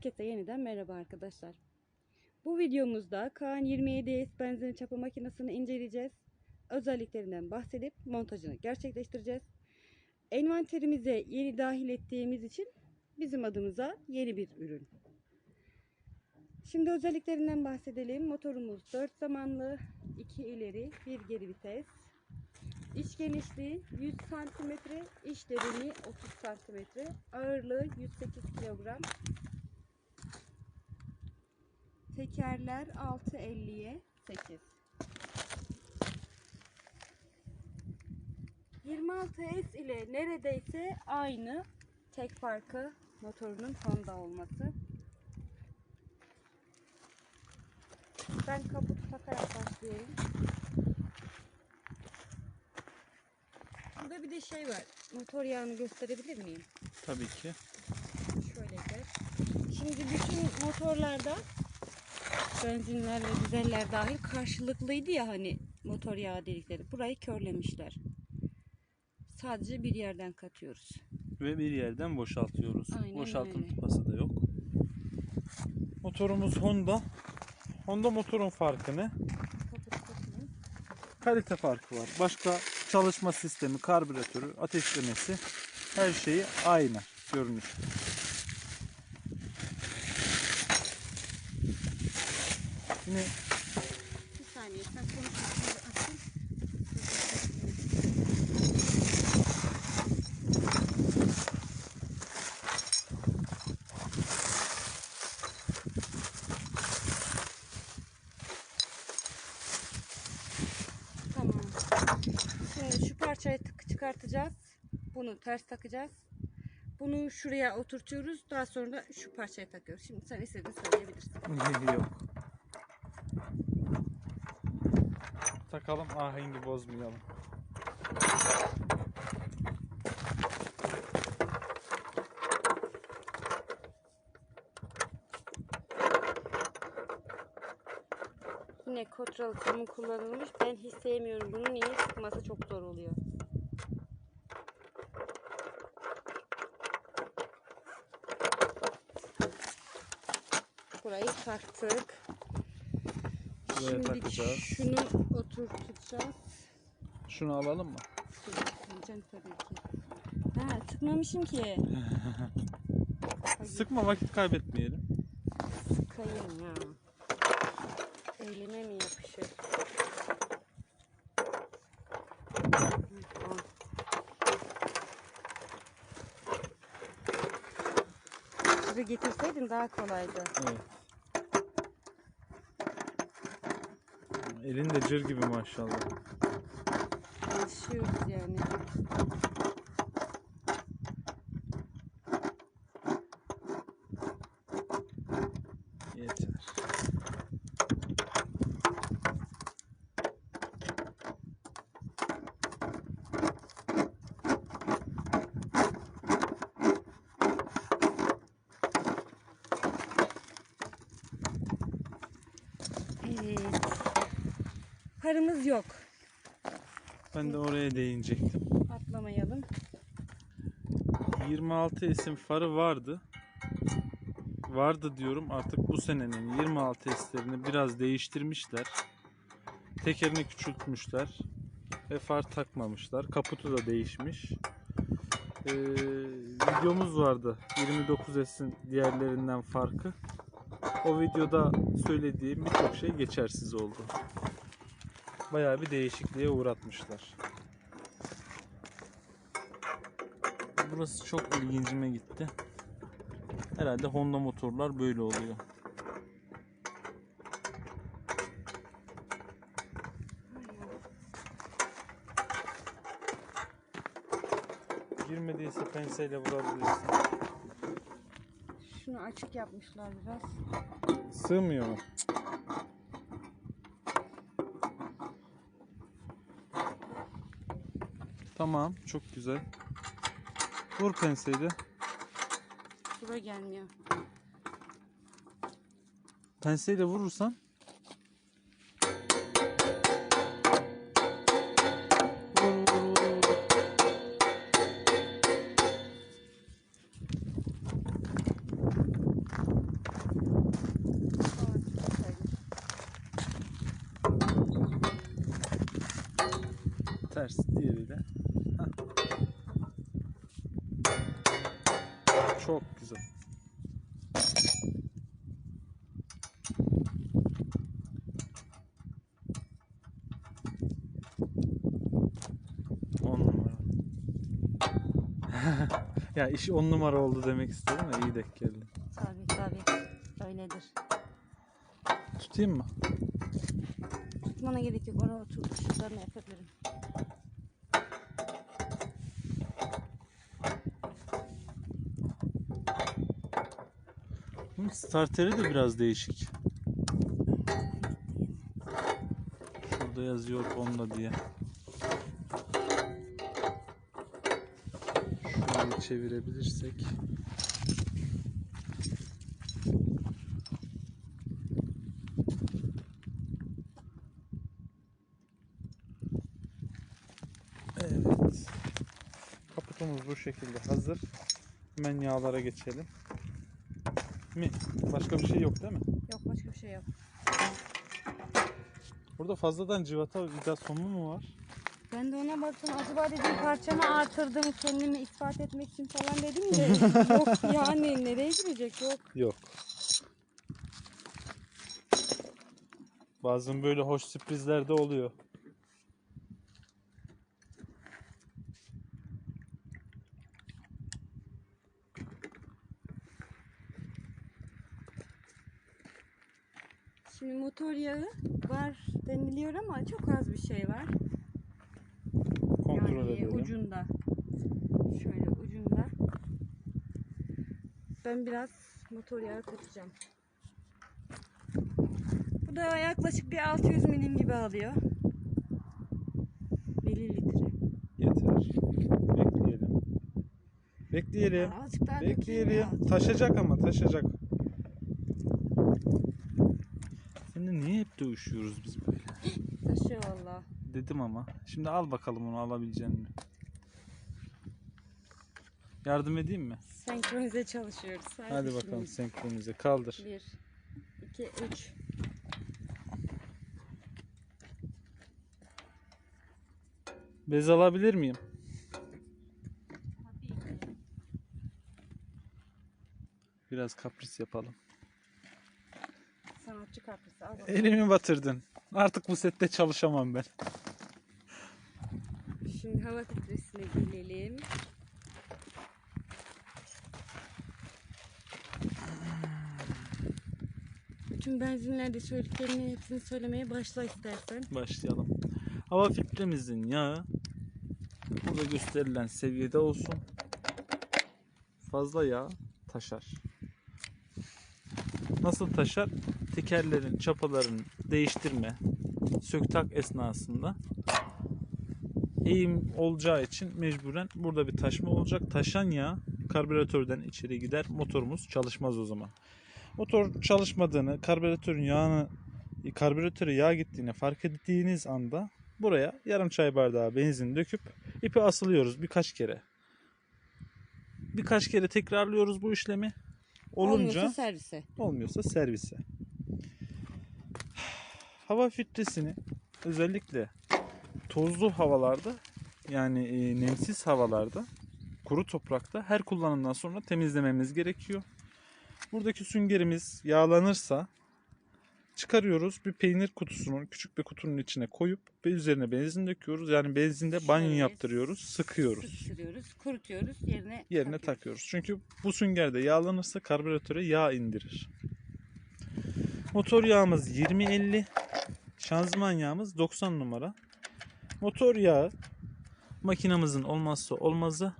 Herkese yeniden merhaba arkadaşlar. Bu videomuzda Kaan 27S benzin çapa makinesini inceleyeceğiz. Özelliklerinden bahsedip montajını gerçekleştireceğiz. Envanterimize yeni dahil ettiğimiz için bizim adımıza yeni bir ürün. Şimdi özelliklerinden bahsedelim. Motorumuz 4 zamanlı, 2 ileri, 1 geri vites. İç genişliği 100 cm, iç derinliği 30 cm, ağırlığı 108 kilogram. Tekerler 6.50'ye 8. 26S ile neredeyse aynı. Tek farkı motorunun Honda olması. Ben kaputu takarak başlıyorum. Burada bir de şey var. Motor yağını gösterebilir miyim? Tabii ki. Şöyle gel. Şimdi bütün motorlarda benzinler ve dizeller dahil karşılıklıydı ya hani motor yağı delikleri. Burayı körlemişler. Sadece bir yerden katıyoruz. Ve bir yerden boşaltıyoruz. Aynen Boşaltım öyle. tıpası da yok. Motorumuz Honda. Honda motorun farkı ne? Kalite farkı var. Başka çalışma sistemi, karbüratörü, ateşlemesi her şeyi aynı görünüş. Yine Bir saniye sen açın. Tamam. Şimdi şu parçayı çıkartacağız. Bunu ters takacağız. Bunu şuraya oturtuyoruz. Daha sonra da şu parçaya takıyoruz. Şimdi sen istediğini söyleyebilirsin. yok. Takalım ahengi bozmayalım. Yine kontrol kamu kullanılmış. Ben hiç sevmiyorum bunu. Niye? Sıkması çok zor oluyor. Burayı taktık. Buraya Şimdi takacağız. şunu oturtacağız. Şunu alalım mı? Sıkmayacağım tabii ki. Ha, sıkmamışım ki. Sıkma vakit kaybetmeyelim. Sıkayım ya. Elime mi yapışır? Size getirseydin daha kolaydı. Evet. Elin de cır gibi maşallah. Alışıyoruz yani. Yeter. Evet. Parımız yok. Ben de oraya değinecektim. Atlamayalım. 26 isim farı vardı. Vardı diyorum artık bu senenin 26 eslerini biraz değiştirmişler. Tekerini küçültmüşler. Ve far takmamışlar. Kaputu da değişmiş. Ee, videomuz vardı. 29 esin diğerlerinden farkı. O videoda söylediğim birçok şey geçersiz oldu. Bayağı bir değişikliğe uğratmışlar. Burası çok ilgincime gitti. Herhalde Honda motorlar böyle oluyor. Girmediyse penseyle vurabilirsin. Şunu açık yapmışlar biraz. Sığmıyor mu? Tamam çok güzel. Vur penseyle. Buraya gelmiyor. Penseyle vurursan ters diğeri de çok güzel. On numara. ya iş on numara oldu demek istedim de iyi denk geldi. Tabii tabii. Öyledir. Tutayım mı? Tutmana gerek yok. Onu otur. Şuralarını yapabilirim. Starteri de biraz değişik. Şurada yazıyor Honda diye. Şöyle çevirebilirsek. Evet. Kaputumuz bu şekilde hazır. Hemen yağlara geçelim. Mi? Başka bir şey yok değil mi? Yok başka bir şey yok. Burada fazladan civata vidasyonu mu var? Ben de ona baktım. Acaba dedim parçamı artırdım. Kendimi ispat etmek için falan dedim de yok yani nereye girecek yok. Yok. Bazen böyle hoş sürprizler de oluyor. Şimdi motor yağı var deniliyor ama çok az bir şey var. Kontrol yani edelim. ucunda. Şöyle ucunda. Ben biraz motor yağı katacağım. Bu da yaklaşık bir 600 milim gibi alıyor. 50 litre. Yeter. Bekleyelim. Bekleyelim. Azıcık daha Bekleyelim. Taşacak ama taşacak. Seninle niye hep dövüşüyoruz biz böyle? Taşıyor valla. Dedim ama. Şimdi al bakalım onu alabileceğini. mi? Yardım edeyim mi? Senkronize çalışıyoruz. Hadi bakalım senkronize. Kaldır. 1, 2, 3. Bez alabilir miyim? Biraz kapris yapalım. Sanatçı kapısı. Al bakalım. Elimi batırdın. Artık bu sette çalışamam ben. Şimdi hava filtresine gelelim. Bütün benzinlerde söylediklerinin hepsini söylemeye başla istersen. Başlayalım. Hava filtremizin yağı burada gösterilen seviyede olsun. Fazla yağ taşar. Nasıl taşar? Tekerlerin çapalarını değiştirme, söktak esnasında eğim olacağı için mecburen burada bir taşma olacak. Taşan yağ karbüratörden içeri gider. Motorumuz çalışmaz o zaman. Motor çalışmadığını, karbüratörün yağını karbüratöre yağ gittiğini fark ettiğiniz anda buraya yarım çay bardağı benzin döküp ipi asılıyoruz birkaç kere. Birkaç kere tekrarlıyoruz bu işlemi. Olunca Olmuyorsa servise. olmuyorsa servise. Hava filtresini özellikle tozlu havalarda yani e, nemsiz havalarda kuru toprakta her kullanımdan sonra temizlememiz gerekiyor. Buradaki süngerimiz yağlanırsa çıkarıyoruz bir peynir kutusunu küçük bir kutunun içine koyup ve üzerine benzin döküyoruz. Yani benzinde banyo yaptırıyoruz, sıkıyoruz. Sıkıştırıyoruz, kurutuyoruz, yerine Yerine takıyoruz. takıyoruz. Çünkü bu sünger de yağlanırsa karbüratöre yağ indirir. Motor yağımız 20-50. Şanzıman yağımız 90 numara. Motor yağı makinamızın olmazsa olmazı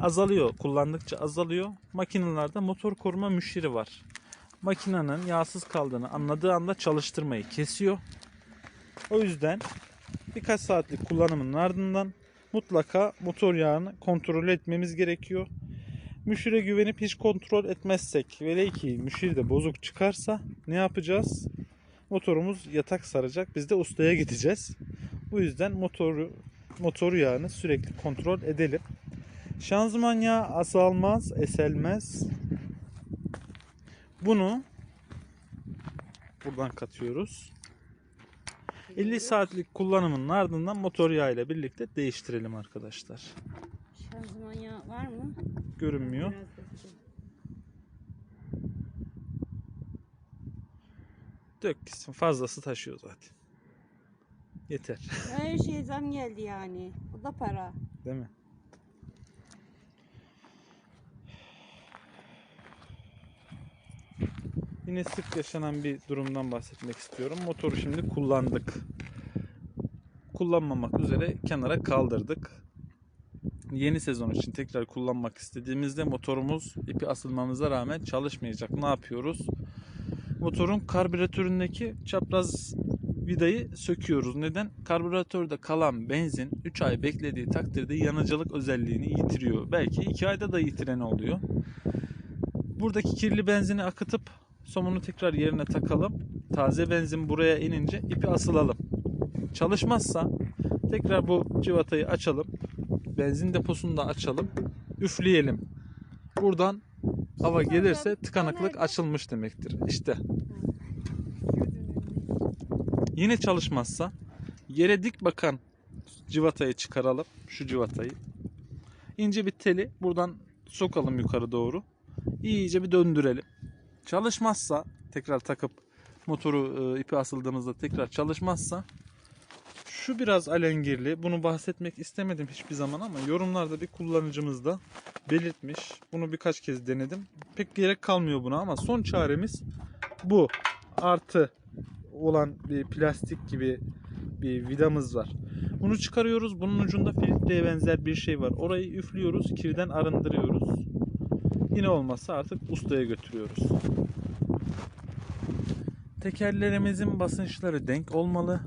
azalıyor. Kullandıkça azalıyor. Makinelerde motor koruma müşteri var. Makinenin yağsız kaldığını anladığı anda çalıştırmayı kesiyor. O yüzden birkaç saatlik kullanımın ardından mutlaka motor yağını kontrol etmemiz gerekiyor. Müşire güvenip hiç kontrol etmezsek vele ki müşiri de bozuk çıkarsa ne yapacağız? Motorumuz yatak saracak. Biz de ustaya gideceğiz. Bu yüzden motoru motor yağını sürekli kontrol edelim. Şanzıman yağı azalmaz, eselmez. Bunu buradan katıyoruz. Değiştiriyoruz. saatlik kullanımının ardından motor yağı ile birlikte değiştirelim arkadaşlar. Şanzıman yağı var mı? Görünmüyor. Dök gitsin. Fazlası taşıyor zaten. Yeter. Her şeye zam geldi yani. O da para. Değil mi? Yine sık yaşanan bir durumdan bahsetmek istiyorum. Motoru şimdi kullandık. Kullanmamak üzere kenara kaldırdık. Yeni sezon için tekrar kullanmak istediğimizde motorumuz ipi asılmamıza rağmen çalışmayacak. Ne yapıyoruz? Motorun karbüratöründeki çapraz vidayı söküyoruz. Neden? Karbüratörde kalan benzin 3 ay beklediği takdirde yanıcılık özelliğini yitiriyor. Belki 2 ayda da yitiren oluyor. Buradaki kirli benzini akıtıp somunu tekrar yerine takalım. Taze benzin buraya inince ipi asılalım. Çalışmazsa tekrar bu civatayı açalım. Benzin deposunu da açalım. Üfleyelim. Buradan hava gelirse tıkanıklık açılmış demektir. İşte Yine çalışmazsa yere dik bakan civatayı çıkaralım. Şu civatayı. İnce bir teli buradan sokalım yukarı doğru. İyice bir döndürelim. Çalışmazsa tekrar takıp motoru e, ipi asıldığımızda tekrar çalışmazsa şu biraz alengirli. Bunu bahsetmek istemedim hiçbir zaman ama yorumlarda bir kullanıcımız da belirtmiş. Bunu birkaç kez denedim. Pek gerek kalmıyor buna ama son çaremiz bu. Artı olan bir plastik gibi bir vidamız var. Bunu çıkarıyoruz. Bunun ucunda filtreye benzer bir şey var. Orayı üflüyoruz. Kirden arındırıyoruz. Yine olmazsa artık ustaya götürüyoruz. Tekerlerimizin basınçları denk olmalı.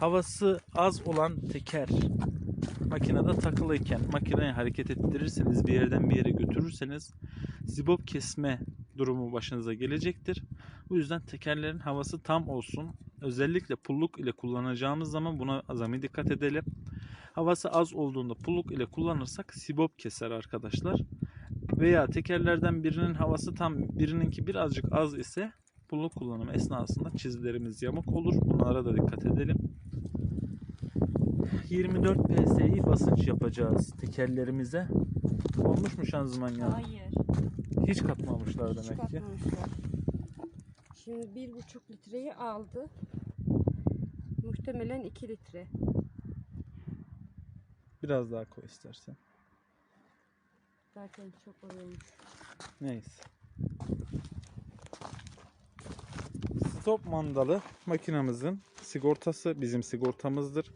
Havası az olan teker makinede takılıyken makineyi hareket ettirirseniz bir yerden bir yere götürürseniz zibop kesme durumu başınıza gelecektir. Bu yüzden tekerlerin havası tam olsun. Özellikle pulluk ile kullanacağımız zaman buna azami dikkat edelim. Havası az olduğunda pulluk ile kullanırsak sibop keser arkadaşlar. Veya tekerlerden birinin havası tam birininki birazcık az ise pulluk kullanımı esnasında çizgilerimiz yamuk olur. Bunlara da dikkat edelim. 24 PSI basınç yapacağız tekerlerimize. Olmuş mu şanzıman ya? Hayır. Hiç katmamışlar Hiç demek ki. katmamışlar. Şimdi bir buçuk litreyi aldı. Muhtemelen iki litre. Biraz daha koy istersen. Zaten çok oluyormuş. Neyse. Stop mandalı makinamızın sigortası bizim sigortamızdır.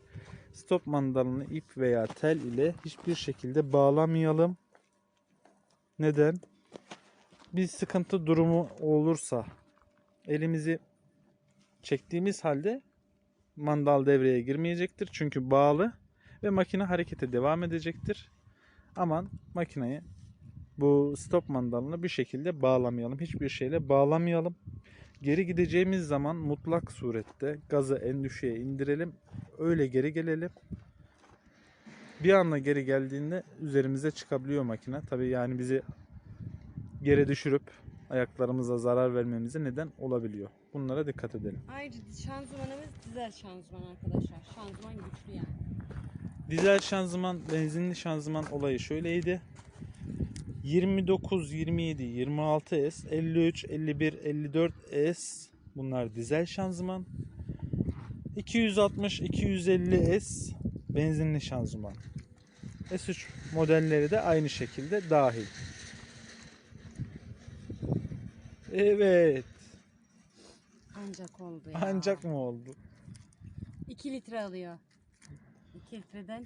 Stop mandalını ip veya tel ile hiçbir şekilde bağlamayalım. Neden? Bir sıkıntı durumu olursa elimizi çektiğimiz halde mandal devreye girmeyecektir. Çünkü bağlı ve makine harekete devam edecektir. Aman makineyi bu stop mandalını bir şekilde bağlamayalım. Hiçbir şeyle bağlamayalım. Geri gideceğimiz zaman mutlak surette gazı en düşüğe indirelim. Öyle geri gelelim. Bir anda geri geldiğinde üzerimize çıkabiliyor makine. Tabii yani bizi geri düşürüp ayaklarımıza zarar vermemize neden olabiliyor. Bunlara dikkat edelim. Ayrıca şanzımanımız dizel şanzıman arkadaşlar. Şanzıman güçlü yani. Dizel şanzıman, benzinli şanzıman olayı şöyleydi. 29, 27, 26S, 53, 51, 54S bunlar dizel şanzıman. 260, 250S benzinli şanzıman. S3 modelleri de aynı şekilde dahil. Evet. Ancak oldu ya. Ancak mı oldu? 2 litre alıyor. 2 litreden.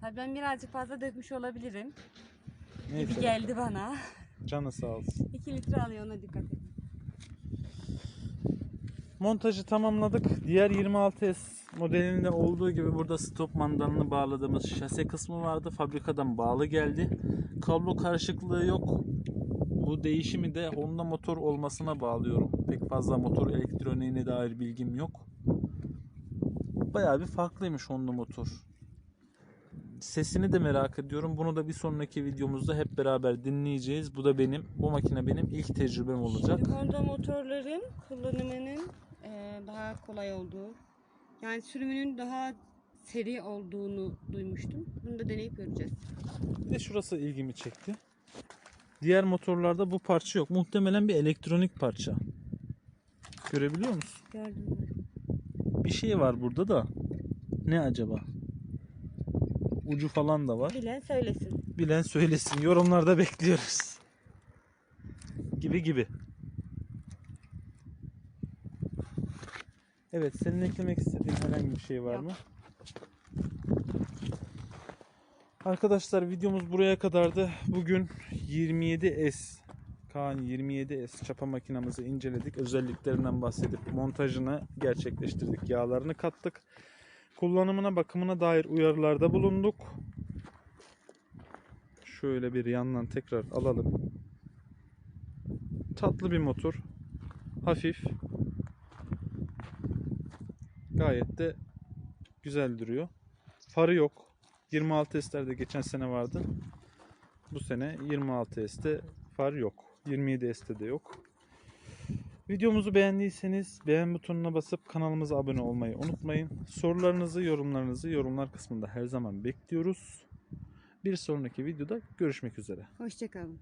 Tabii ben birazcık fazla dökmüş olabilirim. Gibi Neyse. geldi bana. Canı sağ olsun. 2 litre alıyor ona dikkat edin. Montajı tamamladık. Diğer 26S modelinde olduğu gibi burada stop mandalını bağladığımız şase kısmı vardı. Fabrikadan bağlı geldi. Kablo karışıklığı yok. Bu değişimi de Honda motor olmasına bağlıyorum. Pek fazla motor elektroniğine dair bilgim yok. Bayağı bir farklıymış Honda motor. Sesini de merak ediyorum. Bunu da bir sonraki videomuzda hep beraber dinleyeceğiz. Bu da benim, bu makine benim ilk tecrübem olacak. Şimdi Honda motorların kullanımının e, daha kolay olduğu. Yani sürümünün daha seri olduğunu duymuştum. Bunu da deneyip göreceğiz. Bir de şurası ilgimi çekti. Diğer motorlarda bu parça yok. Muhtemelen bir elektronik parça. Görebiliyor musun? Gördüm? Bir şey var burada da. Ne acaba? Ucu falan da var. Bilen söylesin. Bilen söylesin. Yorumlarda bekliyoruz. Gibi gibi. Evet, senin eklemek istediğin herhangi bir şey var Yok. mı? Arkadaşlar videomuz buraya kadardı. Bugün 27S Kaan 27S çapa makinamızı inceledik. Özelliklerinden bahsedip montajını gerçekleştirdik. Yağlarını kattık. Kullanımına bakımına dair uyarılarda bulunduk. Şöyle bir yandan tekrar alalım. Tatlı bir motor. Hafif. Gayet de güzel duruyor. Farı yok. 26S'lerde geçen sene vardı. Bu sene 26S'te far yok. 27S'te de yok. Videomuzu beğendiyseniz beğen butonuna basıp kanalımıza abone olmayı unutmayın. Sorularınızı, yorumlarınızı yorumlar kısmında her zaman bekliyoruz. Bir sonraki videoda görüşmek üzere. Hoşçakalın.